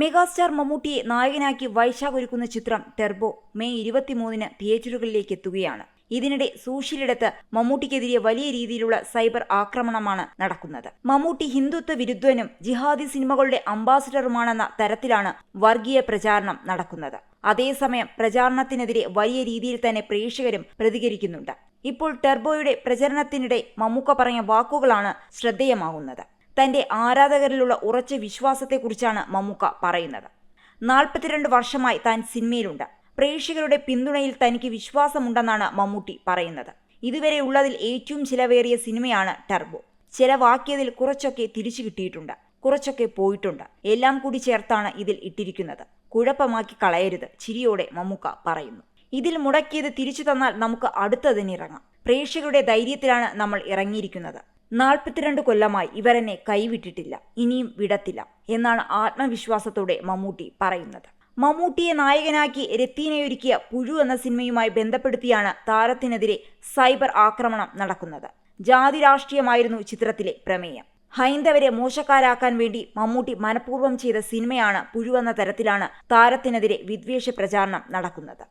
Megastar മമ്മൂട്ടിയെ നായകനാക്കി വൈശാഖ് ഒരുക്കുന്ന ചിത്രം ടെർബോ മെയ് ഇരുപത്തിമൂന്നിന് തിയേറ്ററുകളിലേക്ക് എത്തുകയാണ്. ഇതിനിടെ സൂഷിലിടത്ത് മമ്മൂട്ടിക്കെതിരെ വലിയ രീതിയിലുള്ള സൈബർ ആക്രമണമാണ് നടക്കുന്നത്. മമ്മൂട്ടി ഹിന്ദുത്വ വിരുദ്ധനും ജിഹാദി സിനിമകളുടെ അംബാസിഡറുമാണെന്ന തരത്തിലാണ് വർഗീയ പ്രചാരണം നടക്കുന്നത്. അതേസമയം പ്രചാരണത്തിനെതിരെ വലിയ രീതിയിൽ തന്നെ പ്രേക്ഷകരും പ്രതികരിക്കുന്നുണ്ട്. ഇപ്പോൾ ടെർബോയുടെ പ്രചരണത്തിനിടെ മമ്മൂക്ക പറഞ്ഞ വാക്കുകളാണ് ശ്രദ്ധേയമാകുന്നത്. തന്റെ ആരാധകരിലുള്ള ഉറച്ച വിശ്വാസത്തെക്കുറിച്ചാണ് മമ്മൂക്ക പറയുന്നത്. നാൽപ്പത്തിരണ്ട് വർഷമായി താൻ സിനിമയിലുണ്ട്. പ്രേക്ഷകരുടെ പിന്തുണയിൽ തനിക്ക് വിശ്വാസമുണ്ടെന്നാണ് മമ്മൂട്ടി പറയുന്നത്. ഇതുവരെ ഉള്ളതിൽ ഏറ്റവും ചിലവേറിയ സിനിമയാണ് ടർബോ. ചിലവാക്കിയതിൽ കുറച്ചൊക്കെ തിരിച്ചു കിട്ടിയിട്ടുണ്ട്. കുറച്ചൊക്കെ പോയിട്ടുണ്ട്. എല്ലാം കൂടി ചേർത്താണ് ഇതിൽ ഇട്ടിരിക്കുന്നത്. കുഴപ്പമാക്കി കളയരുത് ചിരിയോടെ മമ്മൂക്ക പറയുന്നു. ഇതിൽ മുടക്കിയത് തിരിച്ചു തന്നാൽ നമുക്ക് അടുത്തതിനിറങ്ങാം. പ്രേക്ഷകരുടെ ധൈര്യത്തിലാണ് നമ്മൾ ഇറങ്ങിയിരിക്കുന്നത്. നാൽപ്പത്തിരണ്ട് കൊല്ലമായി ഇവരെന്നെ കൈവിട്ടിട്ടില്ല ഇനിയും വിടത്തില്ല എന്നാണ് ആത്മവിശ്വാസത്തോടെ മമ്മൂട്ടി പറയുന്നത്. മമ്മൂട്ടിയെ നായകനാക്കി രത്തീനയൊരുക്കിയ പുഴു എന്ന സിനിമയുമായി ബന്ധപ്പെടുത്തിയാണ് താരത്തിനെതിരെ സൈബർ ആക്രമണം നടക്കുന്നത്. ജാതി രാഷ്ട്രീയമായിരുന്നു ചിത്രത്തിലെ പ്രമേയം. ഹൈന്ദവരെ മോശക്കാരാക്കാൻ വേണ്ടി മമ്മൂട്ടി മനഃപൂർവം ചെയ്ത സിനിമയാണ് പുഴുവെന്ന തരത്തിലാണ് താരത്തിനെതിരെ വിദ്വേഷ പ്രചാരണം നടക്കുന്നത്.